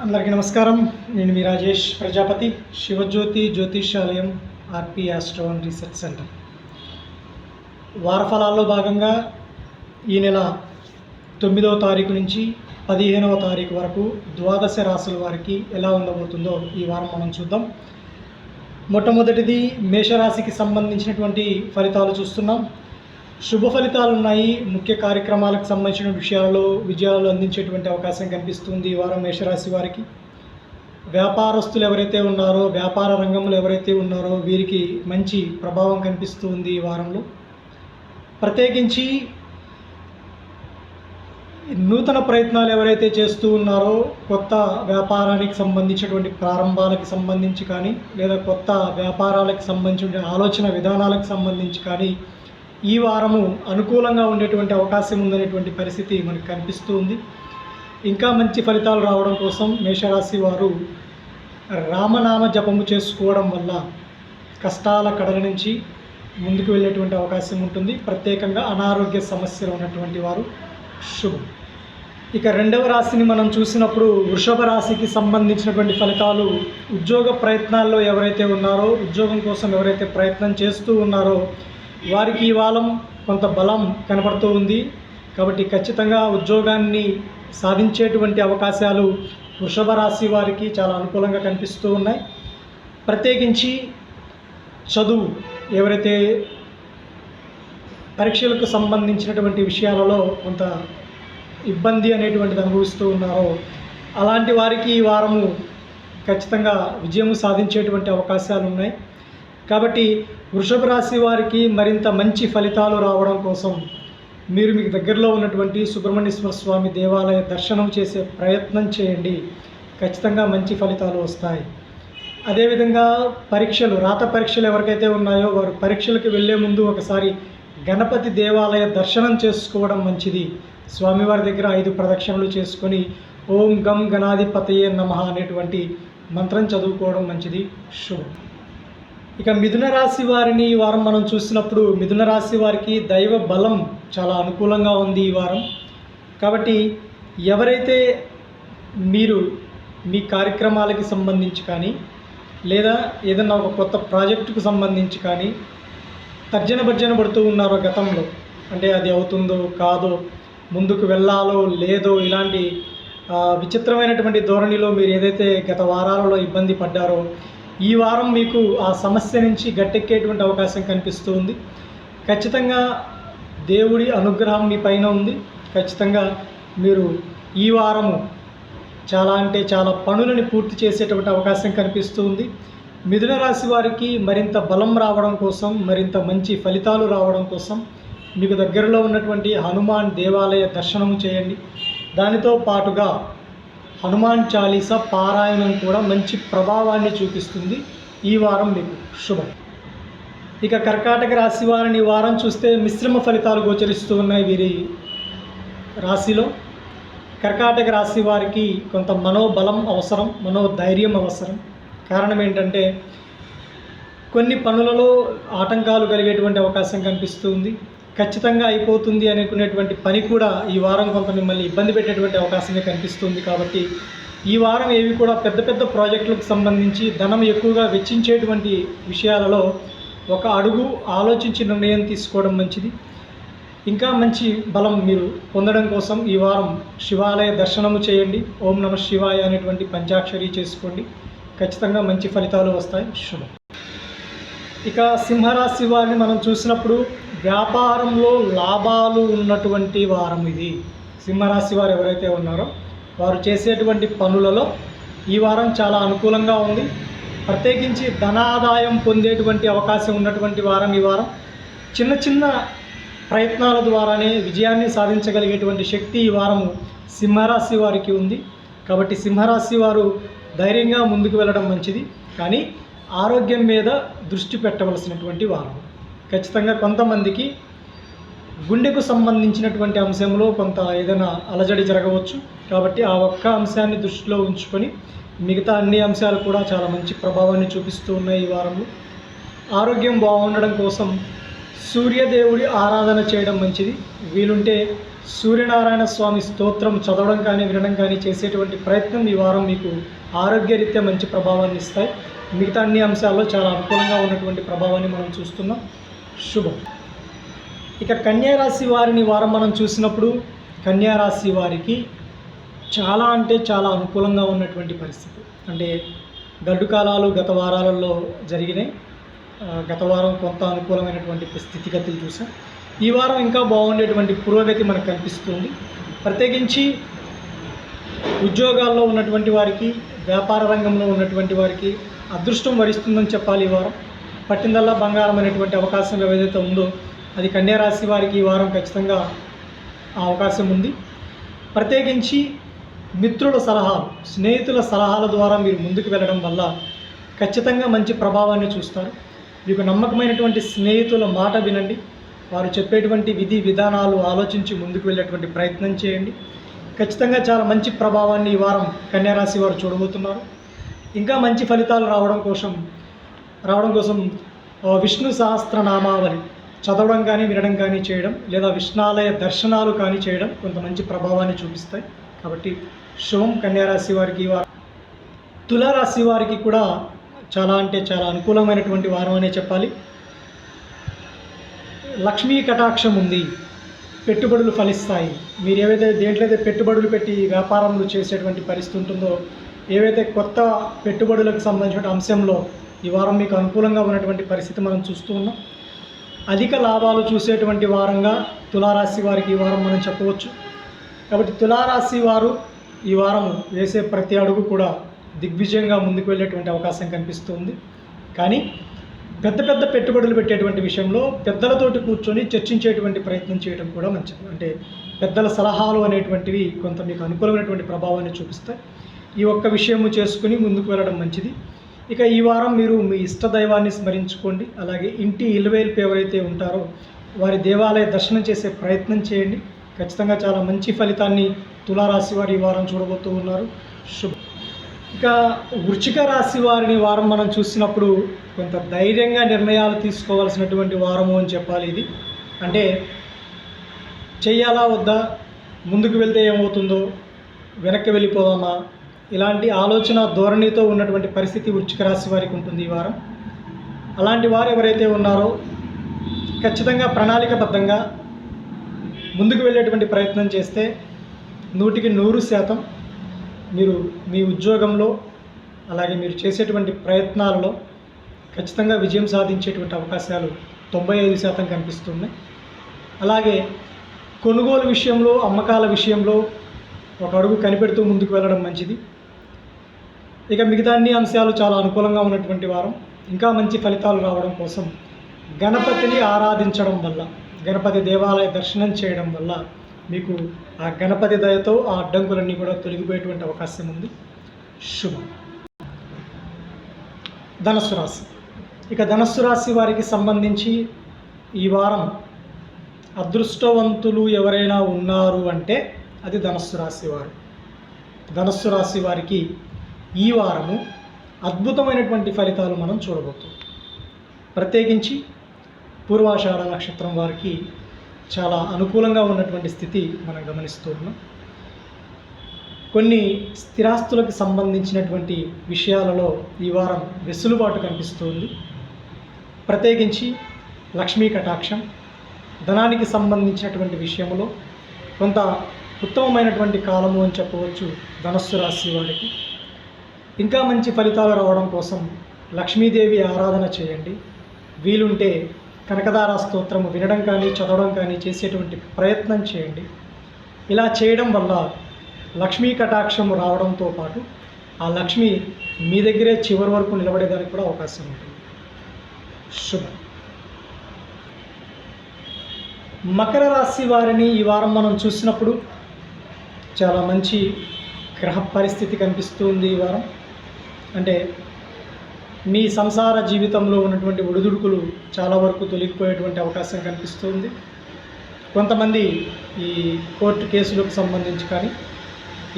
అందరికీ నమస్కారం. నేను మీ రాజేష్ ప్రజాపతి శివజ్యోతి జ్యోతిష్యాలయం RP astro and research centre. వారఫలాల్లో భాగంగా ఈ నెల తొమ్మిదవ తారీఖు నుంచి పదిహేనవ తారీఖు వరకు ద్వాదశ రాశుల వారికి ఎలా ఉండబోతుందో ఈ వారం మనం చూద్దాం. మొట్టమొదటిది మేషరాశికి సంబంధించినటువంటి ఫలితాలు చూస్తున్నాం. శుభ ఫలితాలు ఉన్నాయి. ముఖ్య కార్యక్రమాలకు సంబంధించిన విషయాలలో విజయాలు అందించేటువంటి అవకాశం కనిపిస్తుంది ఈ వారం మేషరాశి వారికి. వ్యాపారస్తులు ఎవరైతే ఉన్నారో వ్యాపార రంగంలో ఎవరైతే ఉన్నారో వీరికి మంచి ప్రభావం కనిపిస్తుంది ఈ వారంలో. ప్రత్యేకించి నూతన ప్రయత్నాలు ఎవరైతే చేస్తూ ఉన్నారో కొత్త వ్యాపారానికి సంబంధించినటువంటి ప్రారంభాలకు సంబంధించి కానీ లేదా కొత్త వ్యాపారాలకు సంబంధించిన ఆలోచన విధానాలకు సంబంధించి కానీ ఈ వారము అనుకూలంగా ఉండేటువంటి అవకాశం ఉందనేటువంటి పరిస్థితి మనకు కనిపిస్తూ ఉంది ఇంకా మంచి ఫలితాలు రావడం కోసం మేషరాశి వారు రామనామ జపము చేసుకోవడం వల్ల కష్టాల కడల నుంచి ముందుకు వెళ్ళేటువంటి అవకాశం ఉంటుంది. ప్రత్యేకంగా అనారోగ్య సమస్యలు ఉన్నటువంటి వారు శుభం. ఇక రెండవ రాశిని మనం చూసినప్పుడు వృషభ రాశికి సంబంధించినటువంటి ఫలితాలు ఉద్యోగ ప్రయత్నాల్లో ఎవరైతే ఉన్నారో ఉద్యోగం కోసం ఎవరైతే ప్రయత్నం చేస్తూ ఉన్నారో వారికి ఈ వారం కొంత బలం కనపడుతూ ఉంది. కాబట్టి ఖచ్చితంగా ఉద్యోగాన్ని సాధించేటువంటి అవకాశాలు వృషభ రాశి వారికి చాలా అనుకూలంగా కనిపిస్తూ ఉన్నాయి. ప్రత్యేకించి చదువు ఎవరైతే పరీక్షలకు సంబంధించినటువంటి విషయాలలో కొంత ఇబ్బంది అనేటువంటిది అనుభవిస్తూ ఉన్నారో అలాంటి వారికి ఈ వారము ఖచ్చితంగా విజయం సాధించేటువంటి అవకాశాలు ఉన్నాయి. కాబట్టి వృషభ రాశి వారికి మరింత మంచి ఫలితాలు రావడం కోసం మీరు మీకు దగ్గరలో ఉన్నటువంటి సుబ్రహ్మణ్యేశ్వర స్వామి దేవాలయ దర్శనం చేసే ప్రయత్నం చేయండి. ఖచ్చితంగా మంచి ఫలితాలు వస్తాయి. అదేవిధంగా పరీక్షలు రాత పరీక్షలు ఎవరికైతే ఉన్నాయో వారు పరీక్షలకు వెళ్ళే ముందు ఒకసారి గణపతి దేవాలయ దర్శనం చేసుకోవడం మంచిది. స్వామివారి దగ్గర ఐదు ప్రదక్షిణలు చేసుకొని ఓం గం గణాధిపతయే నమ అనేటువంటి మంత్రం చదువుకోవడం మంచిది. శుభం. ఇక మిథున రాశి వారిని ఈ వారం మనం చూసినప్పుడు మిథున రాశి వారికి దైవ బలం చాలా అనుకూలంగా ఉంది ఈ వారం. కాబట్టి ఎవరైతే మీరు మీ కార్యక్రమాలకి సంబంధించి కానీ లేదా ఏదన్నా ఒక కొత్త ప్రాజెక్టుకు సంబంధించి కానీ తర్జన భర్జన పడుతూ ఉన్నారో గతంలో అంటే అది అవుతుందో కాదో ముందుకు వెళ్ళాలో లేదో ఇలాంటి విచిత్రమైనటువంటి ధోరణిలో మీరు ఏదైతే గత వారాలలో ఇబ్బంది పడ్డారో ఈ వారం మీకు ఆ సమస్య నుంచి గట్టెక్కేటువంటి అవకాశం కనిపిస్తూ ఉంది. ఖచ్చితంగా దేవుడి అనుగ్రహం మీ పైన ఉంది. ఖచ్చితంగా మీరు ఈ వారము చాలా అంటే చాలా పనులని పూర్తి చేసేటువంటి అవకాశం కనిపిస్తూ ఉంది. మిథున రాశి వారికి మరింత బలం రావడం కోసం మరింత మంచి ఫలితాలు రావడం కోసం మీకు దగ్గరలో ఉన్నటువంటి హనుమాన్ దేవాలయ దర్శనం చేయండి. దానితో పాటుగా హనుమాన్ చాలీసా పారాయణం కూడా మంచి ప్రభావాన్ని చూపిస్తుంది ఈ వారం మీకు. శుభం. ఇక కర్కాటక రాశి వారిని వారం చూస్తే మిశ్రమ ఫలితాలు గోచరిస్తూ ఉన్నాయి వీరి రాశిలో. కర్కాటక రాశి వారికి కొంత మనోబలం అవసరం మనోధైర్యం అవసరం. కారణం ఏంటంటే కొన్ని పనులలో ఆటంకాలు కలిగేటువంటి అవకాశం కనిపిస్తుంది. ఖచ్చితంగా అయిపోతుంది అనుకునేటువంటి పని కూడా ఈ వారం కొంత మిమ్మల్ని ఇబ్బంది పెట్టేటువంటి అవకాశమే కనిపిస్తుంది కాబట్టి ఈ వారం ఏవి కూడా పెద్ద పెద్ద ప్రాజెక్టులకు సంబంధించి ధనం ఎక్కువగా వెచ్చించేటువంటి విషయాలలో ఒక అడుగు ఆలోచించి నిర్ణయం తీసుకోవడం మంచిది. ఇంకా మంచి బలం మీరు పొందడం కోసం ఈ వారం శివాలయ దర్శనము చేయండి. ఓం నమ శివాయ అనేటువంటి పంచాక్షరి చేసుకోండి. ఖచ్చితంగా మంచి ఫలితాలు వస్తాయి. శుభం. ఇక సింహరాశి వారిని మనం చూసినప్పుడు వ్యాపారంలో లాభాలు ఉన్నటువంటి వారం ఇది. సింహరాశి వారు ఎవరైతే ఉన్నారో వారు చేసేటువంటి పనులలో ఈ వారం చాలా అనుకూలంగా ఉంది. ప్రత్యేకించి ధనాదాయం పొందేటువంటి అవకాశం ఉన్నటువంటి వారం ఈ వారం. చిన్న చిన్న ప్రయత్నాల ద్వారానే విజయాన్ని సాధించగలిగేటువంటి శక్తి ఈ వారం సింహరాశి వారికి ఉంది. కాబట్టి సింహరాశి వారు ధైర్యంగా ముందుకు వెళ్ళడం మంచిది. కానీ ఆరోగ్యం మీద దృష్టి పెట్టవలసినటువంటి వారం ఖచ్చితంగా కొంతమందికి గుండెకు సంబంధించినటువంటి అంశంలో కొంత ఏదైనా అలజడి జరగవచ్చు. కాబట్టి ఆ ఒక్క అంశాన్ని దృష్టిలో ఉంచుకొని మిగతా అన్ని అంశాలు కూడా చాలా మంచి ప్రభావాన్ని చూపిస్తూ ఉన్నాయి ఈ వారంలో. ఆరోగ్యం బాగుండడం కోసం సూర్యదేవుడి ఆరాధన చేయడం మంచిది. వీలుంటే సూర్యనారాయణ స్వామి స్తోత్రం చదవడం కానీ వినడం కానీ చేసేటువంటి ప్రయత్నం ఈ వారం మీకు ఆరోగ్యరీత్యా మంచి ప్రభావాన్ని ఇస్తాయి. మిగతా అన్ని అంశాల్లో చాలా అనుకూలంగా ఉన్నటువంటి ప్రభావాన్ని మనం చూస్తున్నాం. శుభం. ఇక కన్యారాశి వారిని వారం మనం చూసినప్పుడు కన్యారాశి వారికి చాలా అంటే చాలా అనుకూలంగా ఉన్నటువంటి పరిస్థితి. అంటే గడ్డు కాలాలు గత వారాలలో జరిగినాయి. గత వారం కొంత అనుకూలమైనటువంటి స్థితిగతులు చూసాం. ఈ వారం ఇంకా బాగుండేటువంటి పురోగతి మనకు కనిపిస్తుంది. ప్రత్యేకించి ఉద్యోగాల్లో ఉన్నటువంటి వారికి వ్యాపార రంగంలో ఉన్నటువంటి వారికి అదృష్టం వరిస్తుందని చెప్పాలి ఈ వారం. పట్టిందల్లా బంగారం అనేటువంటి అవకాశం ఏదైతే ఉందో అది కన్యారాశి వారికి ఈ వారం ఖచ్చితంగా ఆ అవకాశం ఉంది. ప్రత్యేకించి మిత్రుల సలహాలు స్నేహితుల సలహాల ద్వారా మీరు ముందుకు వెళ్ళడం వల్ల ఖచ్చితంగా మంచి ప్రభావాన్ని చూస్తారు. మీకు నమ్మకమైనటువంటి స్నేహితుల మాట వినండి. వారు చెప్పేటువంటి విధి విధానాలు ఆలోచించి ముందుకు వెళ్ళేటువంటి ప్రయత్నం చేయండి. ఖచ్చితంగా చాలా మంచి ప్రభావాన్ని ఈ వారం కన్యారాశి వారు చూడబోతున్నారు. ఇంకా మంచి ఫలితాలు రావడం కోసం రావడం కోసం విష్ణు సహస్రనామావళి చదవడం కానీ వినడం కానీ చేయడం లేదా విష్ణాలయ దర్శనాలు కానీ చేయడం కొంత మంచి ప్రభావాన్ని చూపిస్తాయి. కాబట్టి శుభం కన్యారాశి వారికి వారు తులారాశి వారికి కూడా చాలా అంటే చాలా అనుకూలమైనటువంటి వారం అనే చెప్పాలి. లక్ష్మీ కటాక్షం ఉంది. పెట్టుబడులు ఫలిస్తాయి. మీరు ఏవైతే దేంట్లో అయితే పెట్టుబడులు పెట్టి వ్యాపారంలో చేసేటువంటి పరిస్థితి ఉంటుందో ఏవైతే కొత్త పెట్టుబడులకు సంబంధించిన అంశంలో ఈ వారం మీకు అనుకూలంగా ఉన్నటువంటి పరిస్థితి మనం చూస్తూ ఉన్నాం. అధిక లాభాలు చూసేటువంటి వారంగా తులారాశి వారికి ఈ వారం మనం చెప్పవచ్చు. కాబట్టి తులారాశి వారు ఈ వారం వేసే ప్రతి అడుగు కూడా దిగ్విజయంగా ముందుకు వెళ్ళేటువంటి అవకాశం కనిపిస్తుంది. కానీ పెద్ద పెద్ద పెట్టుబడులు పెట్టేటువంటి విషయంలో పెద్దలతోటి కూర్చొని చర్చించేటువంటి ప్రయత్నం చేయడం కూడా మంచిది. అంటే పెద్దల సలహాలు అనేటువంటివి కొంత మీకు అనుకూలమైనటువంటి ప్రభావాన్ని చూపిస్తాయి. ఈ ఒక్క విషయము చేసుకుని ముందుకు వెళ్ళడం మంచిది. ఇక ఈ వారం మీరు మీ ఇష్ట దైవాన్ని స్మరించుకోండి. అలాగే ఇంటి ఇలవేల్పు ఎవరైతే ఉంటారో వారి దేవాలయ దర్శనం చేసే ప్రయత్నం చేయండి. ఖచ్చితంగా చాలా మంచి ఫలితాన్ని తులారాశి వారు ఈ వారం చూడబోతూ ఉన్నారు. శుభ ఇక వృచ్చిక రాశి వారిని వారం మనం చూసినప్పుడు కొంత ధైర్యంగా నిర్ణయాలు తీసుకోవాల్సినటువంటి వారము అని చెప్పాలి ఇది. అంటే చెయ్యాలా వద్దా ముందుకు వెళ్తే ఏమవుతుందో వెనక్కి వెళ్ళిపోదామా ఇలాంటి ఆలోచన ధోరణితో ఉన్నటువంటి పరిస్థితి వృచ్చిక రాశి వారికి ఉంటుంది ఈ వారం. అలాంటి వారు ఎవరైతే ఉన్నారో ఖచ్చితంగా ప్రణాళికబద్ధంగా ముందుకు వెళ్ళేటువంటి ప్రయత్నం చేస్తే నూటికి నూరు శాతం మీరు మీ ఉద్యోగంలో అలాగే మీరు చేసేటువంటి ప్రయత్నాలలో ఖచ్చితంగా విజయం సాధించేటువంటి అవకాశాలు తొంభై ఐదు శాతం కనిపిస్తున్నాయి అలాగే కొనుగోలు విషయంలో అమ్మకాల విషయంలో ఒక అడుగు కనిపెడుతూ ముందుకు వెళ్ళడం మంచిది. ఇక మిగతా అన్ని అంశాలు చాలా అనుకూలంగా ఉన్నటువంటి వారం. ఇంకా మంచి ఫలితాలు రావడం కోసం గణపతిని ఆరాధించడం వల్ల గణపతి దేవాలయ దర్శనం చేయడం వల్ల మీకు ఆ గణపతి దయతో ఆ అడ్డంకులన్నీ కూడా తొలగిపోయేటువంటి అవకాశం ఉంది. శుభం. ధనస్సు రాశి. ఇక ధనస్సు రాశి వారికి సంబంధించి ఈ వారం అదృష్టవంతులు ఎవరైనా ఉన్నారు అంటే అది ధనస్సు రాశి వారు. ధనస్సు రాశి వారికి ఈ వారము అద్భుతమైనటువంటి ఫలితాలు మనం చూడబోతున్నాం. ప్రత్యేకించి పూర్వాషాఢ నక్షత్రం వారికి చాలా అనుకూలంగా ఉన్నటువంటి స్థితి మనం గమనిస్తూ ఉన్నాం. కొన్ని స్థిరాస్తులకు సంబంధించినటువంటి విషయాలలో ఈ వారం వెసులుబాటు కనిపిస్తుంది. ప్రత్యేకించి లక్ష్మీ కటాక్షం ధనానికి సంబంధించినటువంటి విషయంలో కొంత ఉత్తమమైనటువంటి కాలము అని చెప్పవచ్చు ధనస్సు రాశి వారికి. ఇంకా మంచి ఫలితాలు రావడం కోసం లక్ష్మీదేవి ఆరాధన చేయండి. వీలుంటే కనకదార స్తోత్రము వినడం కానీ చదవడం కానీ చేసేటువంటి ప్రయత్నం చేయండి. ఇలా చేయడం వల్ల లక్ష్మీ కటాక్షం రావడంతో పాటు ఆ లక్ష్మి మీ దగ్గరే చివరి వరకు నిలబడేదానికి కూడా అవకాశం ఉంటుంది. శుభం. మకర రాశి వారిని ఈ వారం మనం చూసినప్పుడు చాలా మంచి గ్రహ పరిస్థితి కనిపిస్తుంది ఈ వారం. అంటే మీ సంసార జీవితంలో ఉన్నటువంటి ఒడిదుడుకులు చాలా వరకు తొలగిపోయేటువంటి అవకాశం కనిపిస్తుంది. కొంతమంది ఈ కోర్టు కేసులకు సంబంధించి కానీ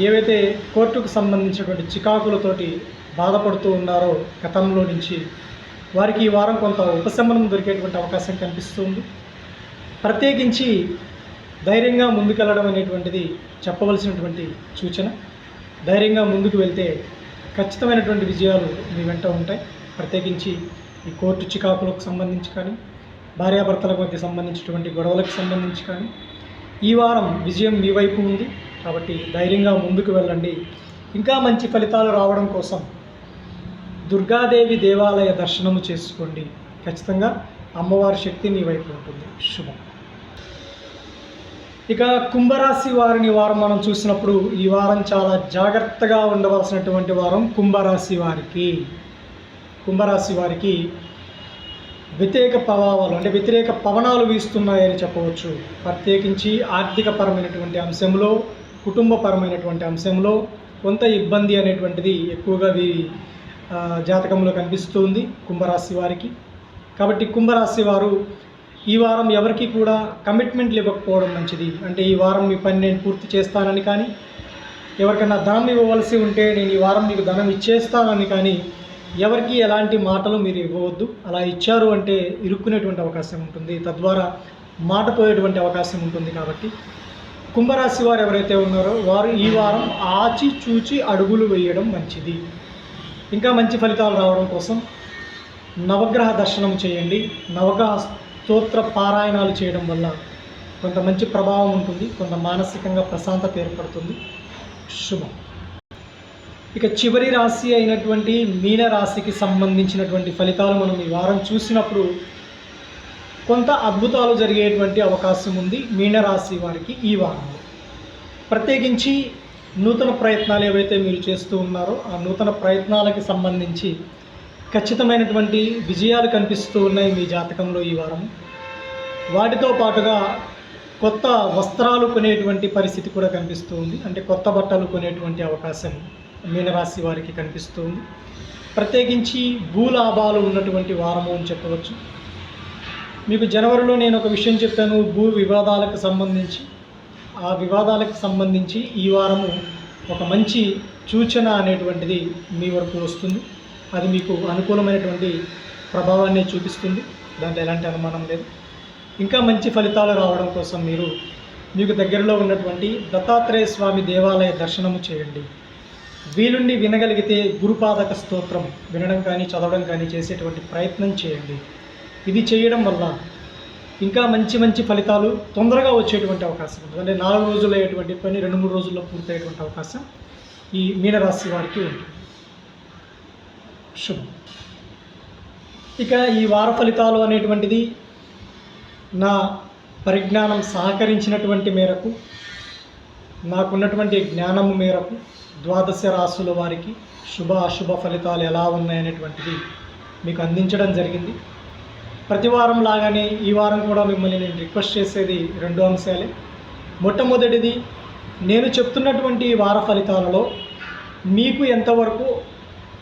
ఏవైతే కోర్టుకు సంబంధించినటువంటి చికాకులతోటి బాధపడుతూ ఉన్నారో గతంలో నుంచి వారికి ఈ వారం కొంత ఉపశమనం దొరికేటువంటి అవకాశం కనిపిస్తుంది. ప్రత్యేకించి ధైర్యంగా ముందుకెళ్ళడం అనేటువంటిది చెప్పవలసినటువంటి సూచన. ధైర్యంగా ముందుకు వెళ్తే ఖచ్చితమైనటువంటి విజయాలు మీ వెంట ఉంటాయి. ప్రత్యేకించి ఈ కోర్టు చికాకులకు సంబంధించి కానీ భార్యాభర్తల మధ్య సంబంధించినటువంటి గొడవలకు సంబంధించి కానీ ఈ వారం విజయం మీ వైపు ఉంది. కాబట్టి ధైర్యంగా ముందుకు వెళ్ళండి. ఇంకా మంచి ఫలితాలు రావడం కోసం దుర్గాదేవి దేవాలయ దర్శనము చేసుకోండి. ఖచ్చితంగా అమ్మవారి శక్తి మీ వైపు ఉంటుంది. శుభం. ఇక కుంభరాశి వారిని వారం మనం చూసినప్పుడు ఈ వారం చాలా జాగ్రత్తగా ఉండవలసినటువంటి వారం కుంభరాశి వారికి. కుంభరాశి వారికి వ్యతిరేక ప్రభావాలు అంటే వ్యతిరేక పవనాలు వీస్తున్నాయని చెప్పవచ్చు. ప్రత్యేకించి ఆర్థికపరమైనటువంటి అంశంలో కుటుంబపరమైనటువంటి అంశంలో కొంత ఇబ్బంది అనేటువంటిది ఎక్కువగా వీరి జాతకంలో కనిపిస్తుంది కుంభరాశి వారికి. కాబట్టి కుంభరాశి వారు ఈ వారం ఎవరికి కూడా కమిట్మెంట్లు ఇవ్వకపోవడం మంచిది. అంటే ఈ వారం మీ పని నేను పూర్తి చేస్తానని కానీ ఎవరికైనా ధనం ఇవ్వవలసి ఉంటే నేను ఈ వారం మీకు ధనం ఇచ్చేస్తానని కానీ ఎవరికి ఎలాంటి మాటలు మీరు ఇవ్వవద్దు. అలా ఇచ్చారు అంటే ఇరుక్కునేటువంటి అవకాశం ఉంటుంది. తద్వారా మాట పోయేటువంటి అవకాశం ఉంటుంది కాబట్టి. కుంభరాశి వారు ఎవరైతే ఉన్నారో వారు ఈ వారం ఆచి చూచి అడుగులు వేయడం మంచిది. ఇంకా మంచి ఫలితాలు రావడం కోసం నవగ్రహ దర్శనం చేయండి. నవగ్రహ స్తోత్ర పారాయణాలు చేయడం వల్ల కొంత మంచి ప్రభావం ఉంటుంది కొంత మానసికంగా ప్రశాంతత ఏర్పడుతుంది. శుభం. ఇక చివరి రాశి అయినటువంటి మీన రాశికి సంబంధించినటువంటి ఫలితాలు మనం ఈ వారం చూసినప్పుడు కొంత అద్భుతాలు జరిగేటువంటి అవకాశం ఉంది మీనరాశి వారికి ఈ వారంలో. ప్రత్యేకించి నూతన ప్రయత్నాలు ఏవైతే మీరు చేస్తూ ఉన్నారో ఆ నూతన ప్రయత్నాలకి సంబంధించి ఖచ్చితమైనటువంటి విజయాలు కనిపిస్తూ ఉన్నాయి మీ జాతకంలో ఈ వారం. వాటితో పాటుగా కొత్త వస్త్రాలు కొనేటువంటి పరిస్థితి కూడా కనిపిస్తూ ఉంది. అంటే కొత్త బట్టలు కొనేటువంటి అవకాశం మీనరాశి వారికి కనిపిస్తుంది ప్రత్యేకించి భూలాభాలు ఉన్నటువంటి వారము అని చెప్పవచ్చు. మీకు జనవరిలో నేను ఒక విషయం చెప్పాను భూ వివాదాలకు సంబంధించి. ఆ వివాదాలకు సంబంధించి ఈ వారము ఒక మంచి సూచన అనేటువంటిది మీ వరకు వస్తుంది. అది మీకు అనుకూలమైనటువంటి ప్రభావాన్ని చూపిస్తుంది. దాంట్లో ఎలాంటి అనుమానం లేదు. ఇంకా మంచి ఫలితాలు రావడం కోసం మీరు మీకు దగ్గరలో ఉన్నటువంటి దత్తాత్రేయ స్వామి దేవాలయ దర్శనము చేయండి. వీలుండి వినగలిగితే గురుపాదక స్తోత్రం వినడం కానీ చదవడం కానీ చేసేటువంటి ప్రయత్నం చేయండి. ఇది చేయడం వల్ల ఇంకా మంచి మంచి ఫలితాలు తొందరగా వచ్చేటువంటి అవకాశం ఉంటుంది. అంటే నాలుగు రోజులు అయ్యేటువంటి పని రెండు మూడు రోజుల్లో పూర్తయ్యేటువంటి అవకాశం ఈ మీనరాశి వారికి ఉంటుంది. శుభం. ఇక ఈ వార ఫలితాలు అనేటువంటిది నా పరిజ్ఞానం సహకరించినటువంటి మేరకు నాకున్నటువంటి జ్ఞానము మేరకు ద్వాదశ రాసుల వారికి శుభ అశుభ ఫలితాలు ఎలా ఉన్నాయనేటువంటిది మీకు అందించడం జరిగింది. ప్రతి వారం లాగానే ఈ వారం కూడా మిమ్మల్ని నేను రిక్వెస్ట్ చేసేది రెండు అంశాలే. మొట్టమొదటిది నేను చెప్తున్నటువంటి వార ఫలితాలలో మీకు ఎంతవరకు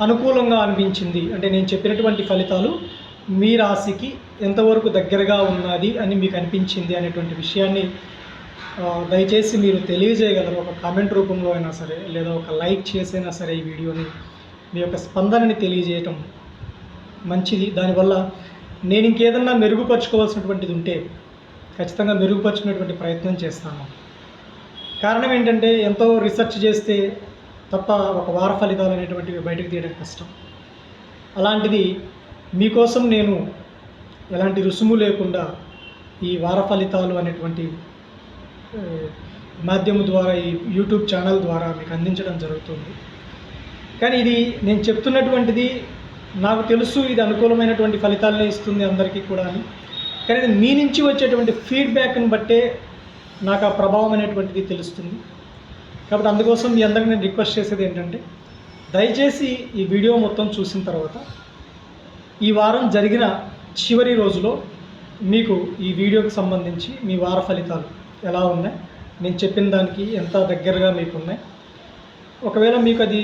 అనుకూలంగా అనిపించింది. అంటే నేను చెప్పినటువంటి ఫలితాలు మీ రాశికి ఎంతవరకు దగ్గరగా ఉన్నది అని మీకు అనిపించింది అనేటువంటి విషయాన్ని దయచేసి మీరు తెలియజేయగలరు. ఒక కామెంట్ రూపంలో అయినా సరే లేదా ఒక లైక్ చేసైనా సరే ఈ వీడియోని మీ యొక్క స్పందనని తెలియజేయటం మంచిది. దానివల్ల నేను ఇంకేదన్నా మెరుగుపరుచుకోవాల్సినటువంటిది ఉంటే ఖచ్చితంగా మెరుగుపరుచుకునేటువంటి ప్రయత్నం చేస్తాను. కారణం ఏంటంటే ఎంతో రీసెర్చ్ చేస్తే తప్ప ఒక వార ఫలితాలు అనేటువంటివి బయటకు తీయడం కష్టం. అలాంటిది మీకోసం నేను ఎలాంటి రుసుము లేకుండా ఈ వార ఫలితాలు అనేటువంటి మాధ్యమం ద్వారా ఈ యూట్యూబ్ ఛానల్ ద్వారా మీకు అందించడం జరుగుతుంది. కానీ ఇది నేను చెప్తున్నటువంటిది నాకు తెలుసు ఇది అనుకూలమైనటువంటి ఫలితాలనే ఇస్తుంది అందరికీ కూడా అని కానీ మీ నుంచి వచ్చేటువంటి ఫీడ్బ్యాక్ని బట్టే నాకు ఆ ప్రభావం అనేటువంటిది తెలుస్తుంది. కాబట్టి అందుకోసం మీ అందరికి నేను రిక్వెస్ట్ చేసేది ఏంటంటే దయచేసి ఈ వీడియో మొత్తం చూసిన తర్వాత ఈ వారం జరిగిన చివరి రోజులో మీకు ఈ వీడియోకి సంబంధించి మీ వార ఫలితాలు ఎలా ఉన్నాయి నేను చెప్పిన దానికి ఎంత దగ్గరగా మీకు ఉన్నాయి. ఒకవేళ మీకు అది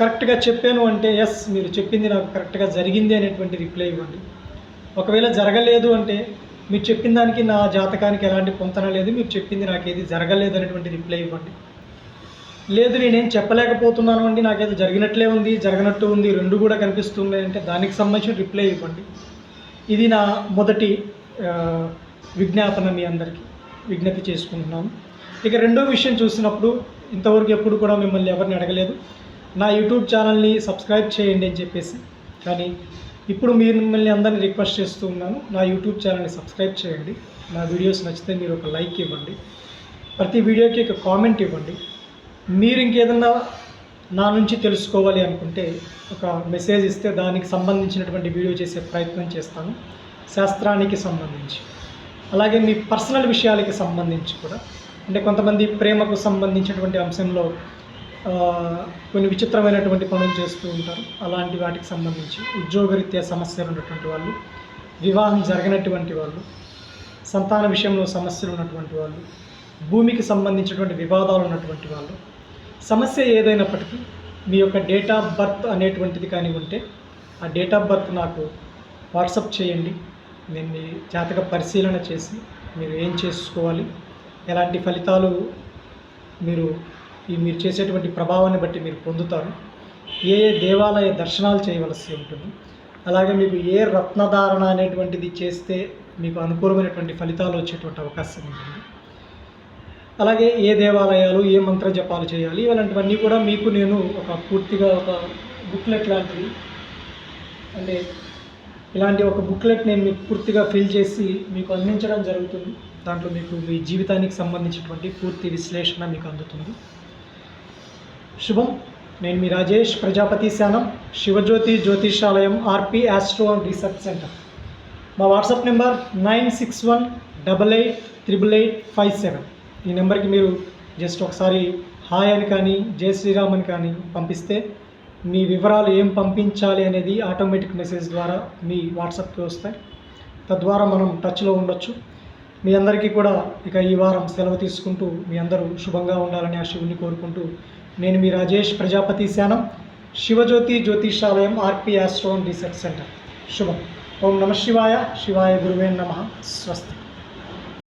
కరెక్ట్గా చెప్పాను అంటే ఎస్ మీరు చెప్పింది నాకు కరెక్ట్గా జరిగింది అనేటువంటి రిప్లై ఇవ్వండి. ఒకవేళ జరగలేదు అంటే మీరు చెప్పిన దానికి నా జాతకానికి ఎలాంటి పొంతన లేదు మీరు చెప్పింది నాకు ఏది జరగలేదు అనేటువంటి రిప్లై ఇవ్వండి. లేదు నేనేం చెప్పలేకపోతున్నాను అండి. నాకేదో జరిగినట్లే ఉంది జరగనట్టు ఉంది రెండు కూడా కనిపిస్తున్నాయి అంటే దానికి సంబంధించిన రిప్లై ఇవ్వండి. ఇది నా మొదటి విజ్ఞాపన మీ అందరికీ. విజ్ఞప్తి చేసుకుంటున్నాను. ఇక రెండో విషయం చూసినప్పుడు ఇంతవరకు ఎప్పుడు కూడా మిమ్మల్ని ఎవరిని అడగలేదు. నా యూట్యూబ్ ఛానల్ని సబ్స్క్రైబ్ చేయండి అని చెప్పేసి. కానీ ఇప్పుడు మీరు మిమ్మల్ని అందరినీ రిక్వెస్ట్ చేస్తూ ఉన్నాను. నా యూట్యూబ్ ఛానల్ని సబ్స్క్రైబ్ చేయండి. నా వీడియోస్ నచ్చితే మీరు ఒక లైక్ ఇవ్వండి. ప్రతి వీడియోకి ఒక కామెంట్ ఇవ్వండి. మీరు ఇంకేదన్నా నా నుంచి తెలుసుకోవాలి అనుకుంటే ఒక మెసేజ్ ఇస్తే దానికి సంబంధించినటువంటి వీడియో చేసే ప్రయత్నం చేస్తాను శాస్త్రానికి సంబంధించి. అలాగే మీ పర్సనల్ విషయాలకి సంబంధించి కూడా. అంటే కొంతమంది ప్రేమకు సంబంధించినటువంటి అంశంలో కొన్ని విచిత్రమైనటువంటి పనులు చేస్తూ ఉంటారు. అలాంటి వాటికి సంబంధించి ఉద్యోగరీత్యా సమస్యలు ఉన్నటువంటి వాళ్ళు వివాహం జరగనటువంటి వాళ్ళు సంతాన విషయంలో సమస్యలు ఉన్నటువంటి వాళ్ళు భూమికి సంబంధించినటువంటి వివాదాలు ఉన్నటువంటి వాళ్ళు సమస్య ఏదైనప్పటికీ మీ యొక్క డేట్ ఆఫ్ బర్త్ అనేటువంటిది కానీ ఉంటే ఆ డేట్ ఆఫ్ బర్త్ నాకు వాట్సప్ చేయండి. నేను మీ జాతక పరిశీలన చేసి మీరు ఏం చేసుకోవాలి ఎలాంటి ఫలితాలు మీరు ఈ మీరు చేసేటువంటి ప్రభావాన్ని బట్టి మీరు పొందుతారు ఏ ఏ దేవాలయ దర్శనాలు చేయవలసి ఉంటుంది అలాగే మీకు ఏ రత్నధారణ అనేటువంటిది చేస్తే మీకు అనుకూలమైనటువంటి ఫలితాలు వచ్చేటువంటి అవకాశం ఉంటుంది. అలాగే ఏ దేవాలయాలు ఏ మంత్ర జపాలు చేయాలి ఇలాంటివన్నీ కూడా మీకు నేను ఒక పూర్తిగా ఒక బుక్లెట్ లాంటివి అంటే ఇలాంటి ఒక బుక్లెట్ నేను మీకు పూర్తిగా ఫిల్ చేసి మీకు అందించడం జరుగుతుంది. దాంట్లో మీకు మీ జీవితానికి సంబంధించినటువంటి పూర్తి విశ్లేషణ మీకు అందుతుంది. శుభం. నేను మీ రాజేష్ ప్రజాపతి శానం Shivajyothi జ్యోతిషాలయం RP astro and research centre. మా WhatsApp number nine six one double eight triple eight five seven. ఈ నెంబర్కి మీరు జస్ట్ ఒకసారి హాయ్ అని కానీ జై శ్రీరామ్ అని కానీ పంపిస్తే మీ వివరాలు ఏం పంపించాలి అనేది ఆటోమేటిక్ మెసేజ్ ద్వారా మీ వాట్సాప్కి వస్తాయి. తద్వారా మనం టచ్లో ఉండొచ్చు. మీ అందరికీ కూడా ఇక ఈ వారం సెలవు తీసుకుంటూ మీ అందరూ శుభంగా ఉండాలని ఆ శివుని కోరుకుంటూ నేను మీ Rajesh Prajapati Shanam Shivajyothi Jyothishalayam RP astro and research centre. శుభం. ఓం నమ శివాయ శివాయ గురువే నమ. స్వస్తి.